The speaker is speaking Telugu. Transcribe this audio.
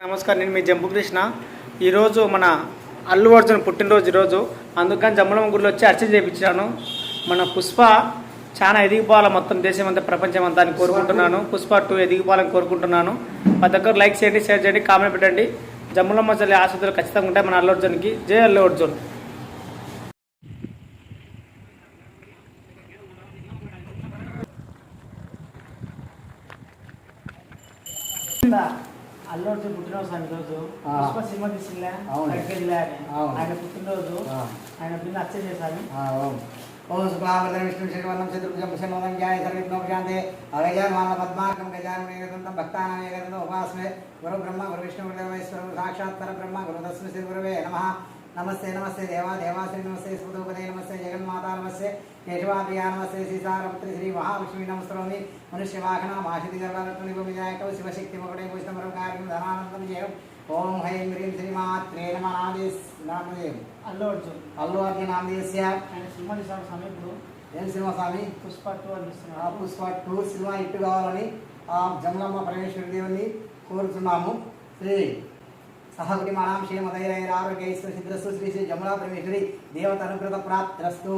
నమస్కారం నేను మీ జంబు కృష్ణ. ఈరోజు మన అల్లు అర్జున్ పుట్టినరోజు ఈరోజు. అందుకని జమ్మలమ్మ గుడిలో వచ్చి అర్చన చేయించాను. మన పుష్ప చాలా ఎదిగిపోవాలి మొత్తం దేశం అంతా ప్రపంచం అంతా అని కోరుకుంటున్నాను. పుష్ప టూ ఎదిగిపోవాలని కోరుకుంటున్నాను. మా దగ్గర లైక్ చేయండి షేర్ చేయండి కామెంట్ పెట్టండి. జమ్మలమ్మ చల్లి ఆసుపత్రులు ఖచ్చితంగా ఉంటాయి మన అల్లు అర్జున్కి. జై అల్లు అర్జున్. అల్లు అర్జున్ పుట్టినరోజు అని రోజు. ఆ. పుష్ప సినిమా తీసిందా అని. ఆయన పుట్టినరోజు. ఆయన పిల్ల అర్చన చేశాను ఓం ఓం శుక్లావరదన విష్ణు శివవర్ణం చతుర్భుజం శమోదం ధ్యాయ సర్విఘ్నో ప్రశాంతే. అగజానమాన పద్మాకం గజానం ఏకదంతం భక్తానం ఏకదంతం ఉపాస్మే గురు బ్రహ్మ గురు విష్ణు గురుదేవేశ్వరం సాక్షాత్ పర బ్రహ్మ గురు తస్మ శ్రీ గురువే నమః. నమస్తే నమస్తే దేవా దేవాశ్రీ నమస్తే స్ఫుతోపదే నమస్తే జగన్మాతా నమస్తే కేశవాప్రియా నమస్తే శ్రీ మహావిష్ణువి నమస్కరోమి. మనుష్యవాహన మాషితి గర్భరత్న శివశక్తి మొగడే పుష్పమరం జయం ఓం హైం హ్రీం శ్రీమాత్రే నమ నామదేశ్ నామదేవ్ అల్లు అర్జున్. అల్లు అర్జున్ నామదేశ్య ఆయన సినిమా తీసాడు సమయంలో ఏం సినిమా స్వామి పుష్ప టూ ఆ అనిపిస్తున్నాడు పుష్ప టూ సినిమా హిట్ కావాలని ఆ జమలమ్మ పరమేశ్వరి దేవుని కోరుతున్నాము. శ్రీ సహకుటి మానాం క్షేమధైర్య ఆరోగ్య సిద్రస్సు శ్రీ శ్రీ జమలా పరమేశ్వరి దేవత అనుకృత ప్రాప్తిరస్తు.